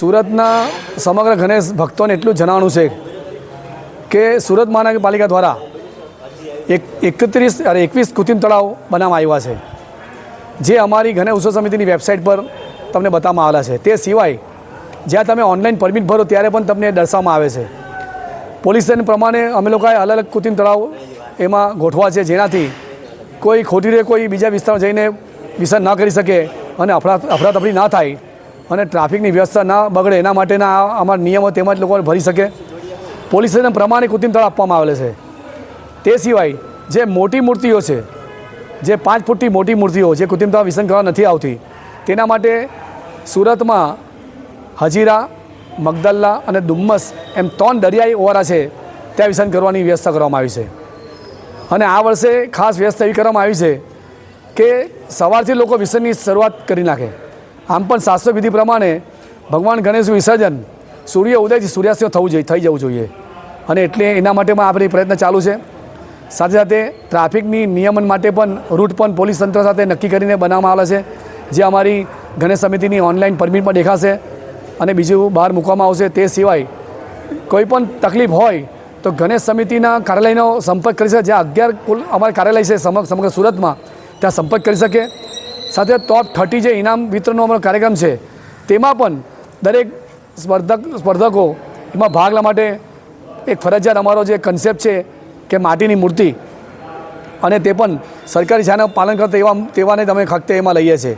સુરતના સમગ્ર ગણેશ ભક્તોને એટલું જણાવવાનું છે કે સુરત મહાનગરપાલિકા દ્વારા એક એકત્રીસ અરે એકવીસ કૃત્રિમ તળાવ બનાવવામાં આવ્યા છે. જે અમારી ગણેશ ઉત્સવ સમિતિની વેબસાઇટ પર તમને બતાવવામાં આવેલા છે. તે સિવાય જ્યાં તમે ઓનલાઈન પરમિટ ભરો ત્યારે પણ તમને દર્શાવવામાં આવે છે. પોલીસ સ્ટેશન પ્રમાણે અમે લોકોએ અલગ અલગ કૃત્રિમ તળાવ એમાં ગોઠવા છે જેનાથી કોઈ ખોટી રીતે કોઈ બીજા વિસ્તારમાં જઈને વિસર્જન ન કરી શકે અને અફરા અફડાતફડી ના થાય. અને ટ્રાફિકની વ્યવસ્થા ના બગડે એના માટેના અમારા નિયમો તેમજ લોકો ભરી શકે. પોલીસને પ્રમાણિક પ્રમાણે કૃત્રિમ તળાવ આપવામાં આવેલ છે. તે સિવાય જે મોટી મૂર્તિઓ છે, જે પાંચ ફૂટની મોટી મૂર્તિઓ જે કૃત્રિમ તળાવ કરવા નથી આવતી, તેના માટે સુરતમાં હજીરા, મગદલ્લા અને ડુમ્મસ એમ ત્રણ દરિયાઈ ઓવારા છે, ત્યાં વિસર્જન કરવાની વ્યવસ્થા કરવામાં આવી છે. અને આ વર્ષે ખાસ વ્યવસ્થા એવી કરવામાં આવી છે કે સવારથી લોકો વિસર્જનની શરૂઆત કરી નાખે. આમ પણ શાસ્ત્ર વિધિ પ્રમાણે ભગવાન ગણેશનું વિસર્જન સૂર્ય ઉદયથી સૂર્યાસ્ત થવું જોઈએ, થઈ જવું જોઈએ. અને એટલે એના માટે પણ આપણે પ્રયત્ન ચાલુ છે. સાથે સાથે ટ્રાફિકની નિયમન માટે પણ રૂટ પણ પોલીસ તંત્ર સાથે નક્કી કરીને બનાવવામાં આવે છે. જે અમારી ગણેશ સમિતિની ઓનલાઈન પરમિટ પણ દેખાશે અને બીજું બહાર મૂકવામાં આવશે તે સિવાય કોઈ પણ તકલીફ હોય તો ગણેશ સમિતિના કાર્યાલયનો સંપર્ક કરી શકે. જ્યાં અગિયાર કુલ અમારા કાર્યાલય છે સમ- સમગ્ર સુરતમાં, ત્યાં સંપર્ક કરી શકે. સાથે ટોપ થર્ટી જે ઇનામ વિતરણનો અમારો કાર્યક્રમ છે, તેમાં પણ દરેક સ્પર્ધક, સ્પર્ધકો એમાં ભાગ લેવા માટે એક ફરજિયાત અમારો જે કન્સેપ્ટ છે કે માટીની મૂર્તિ અને તે પણ સરકારી શાળાનું પાલન કરતા એવા તેવાને તમે ખખતે એમાં લઈએ છીએ.